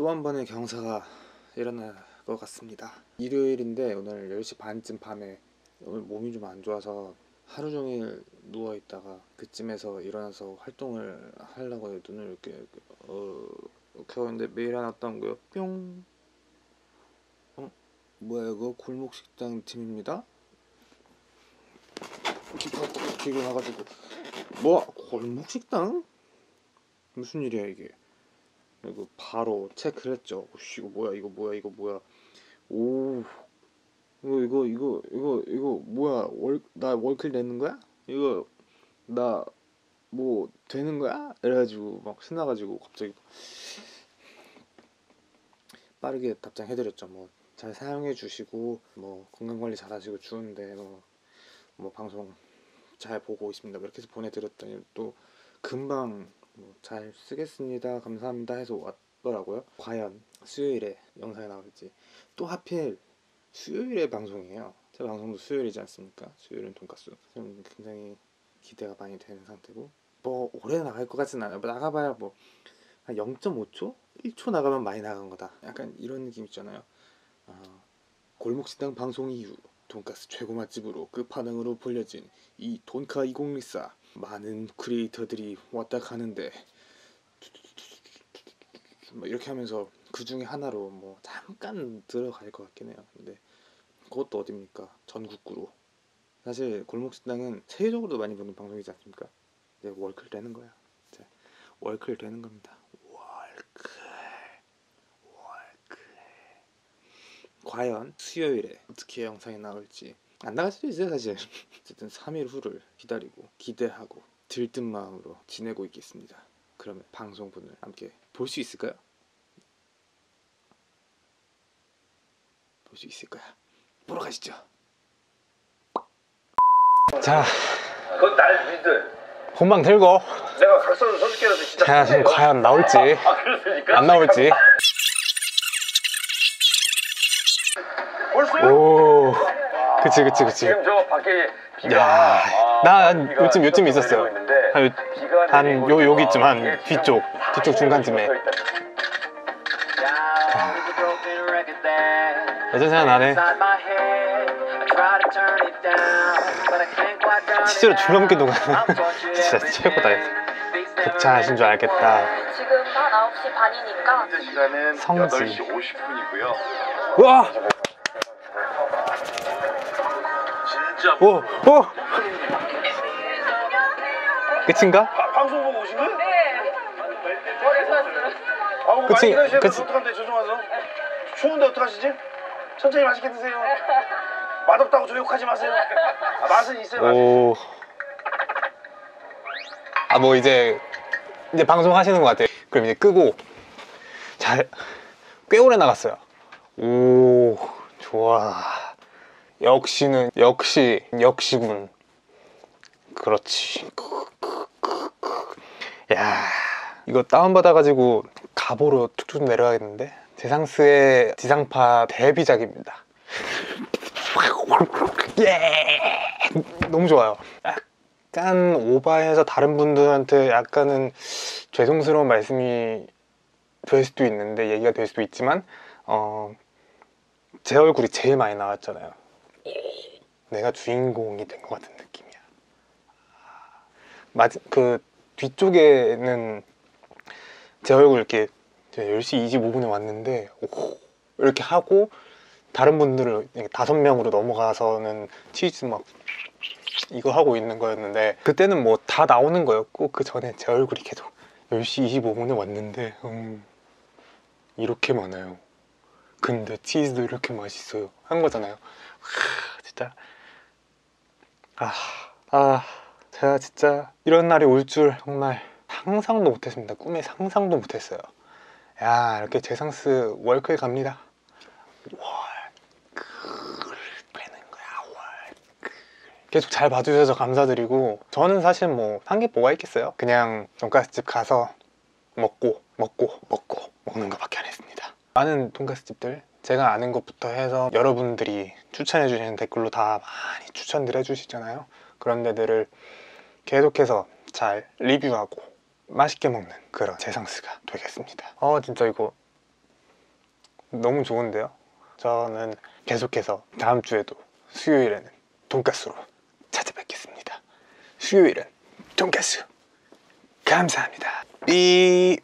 또 한 번의 경사가 일어날 것 같습니다. 일요일인데 오늘 10시 반쯤 밤에 오늘 몸이 좀 안 좋아서 하루 종일 누워 있다가 그쯤에서 일어나서 활동을 하려고 눈을 이렇게 어 하는데 메일 하나 떴던 거요. 뿅. 어 뭐야 이거 골목 식당 팀입니다. 기고 나가지고 뭐 골목 식당? 무슨 일이야 이게? 그리고 바로 체크를 했죠. 이거 뭐야 이거 뭐야 이거 뭐야? 오 이거 이거 이거 이거 이거 뭐야 월 나 월클 내는 거야? 이거 나 뭐 되는 거야? 이래가지고 막 신나가지고 갑자기 빠르게 답장해드렸죠. 뭐 잘 사용해 주시고 뭐 건강 관리 잘하시고 추운데 뭐, 뭐 방송 잘 보고 있습니다. 뭐 이렇게 해서 보내드렸더니 또 금방 뭐 잘 쓰겠습니다. 감사합니다 해서 왔더라고요. 과연 수요일에 영상이 나올지 또 하필 수요일에 방송이에요. 제 방송도 수요일이지 않습니까? 수요일은 돈가스. 좀 굉장히 기대가 많이 되는 상태고 뭐 오래 나갈 것 같진 않아요. 뭐 나가봐야 뭐 한 0.5초, 1초 나가면 많이 나간 거다. 약간 이런 느낌 있잖아요. 아, 골목식당 방송 이후 돈가스 최고 맛집으로 끝판왕으로 불려진 이 돈카 2014 많은 크리에이터들이 왔다 가는데 뭐 이렇게 하면서 그 중에 하나로 뭐 잠깐 들어갈 것 같긴 해요. 근데 그것도 어딥니까? 전국구로. 사실 골목식당은 세계적으로도 많이 보는 방송이지 않습니까? 이제 월클 되는 거야. 이제 월클 되는 겁니다. 월클. 월클. 과연 수요일에 어떻게 영상이 나올지 안 나갈 수도 있어요 사실 어쨌든 3일 후를 기다리고 기대하고 들뜬 마음으로 지내고 있겠습니다 그러면 방송분을 함께 볼 수 있을까요? 볼 수 있을까요? 보러 가시죠 자 그건 날 믿어. 본방 들고 내가 각서를 선수께라도 진짜. 자 지금. 과연 나올지 아 그렇습니까? 안 나올지 벌써요? 오 그치 그치 그치 지금 저 밖에 비가. 야, 아, 나한 비가 요쯤 요쯤 있었어요. 있는데 한 요- 비가 한 내리고 요- 있어서 여기쯤 한 뒤쪽, 뒤쪽 중간쯤에. 있다. 예전 생각 나네 실제로 줄넘기 동안은 진짜 최고다 극찬하신 줄 알겠다 지금 한 9시 반이니까 성지. 8시 50분이고요. 우와 오! 오! 끝인가? 바- 방송 보고 오신 거예요? 네 아, 뭐 그치, 많이 그치. 돼서 어떡한데 죄송하죠. 추운데 어떡하시지? 천천히 맛있게 드세요. 맛없다고 저 욕하지 마세요. 아, 맛은 있어요, 맛은. 오. 아, 뭐 이제, 이제 방송 하시는 것 같아요. 그럼 이제 끄고, 잘, 꽤 오래 나갔어요. 오, 좋아. 역시는, 역시, 역시군. 그렇지. 야 이거 다운받아가지고 가보로 툭툭 내려가겠는데? 제상스의 지상파 데뷔작입니다. 예! 너무 좋아요. 약간 오바해서 다른 분들한테 약간은 죄송스러운 말씀이 될 수도 있는데 얘기가 될 수도 있지만 어, 제 얼굴이 제일 많이 나왔잖아요. 내가 주인공이 된 것 같은 느낌이야. 맞, 그 뒤쪽에는 제 얼굴 이렇게 10시 25분에 왔는데 오, 이렇게 하고 다른 분들을 다섯 명으로 넘어가서는 치즈 막 이거 하고 있는 거였는데 그때는 뭐 다 나오는 거였고 그 전에 제 얼굴이 계속 10시 25분에 왔는데 음, 이렇게 많아요 근데 치즈도 이렇게 맛있어요. 한 거잖아요. 하, 진짜. 아, 아 제가 진짜 이런 날이 올 줄 정말 상상도 못했습니다. 꿈에 상상도 못했어요. 야 이렇게 제상스 월클 갑니다. 월클 되는 거야 월클. 계속 잘 봐주셔서 감사드리고 저는 사실 뭐 한 게 뭐가 있겠어요? 그냥 돈가스집 가서 먹고 먹고 먹고 먹는 것밖에 안 했습니다 많은 돈가스 집들 제가 아는 것부터 해서 여러분들이 추천해 주시는 댓글로 다 많이 추천들 해주시잖아요 그런 데들을 계속해서 잘 리뷰하고 맛있게 먹는 그런 제상스가 되겠습니다 어 진짜 이거 너무 좋은데요. 저는 계속해서 다음 주에도 수요일에는 돈가스로 찾아뵙겠습니다. 수요일은 돈가스. 감사합니다. 삐.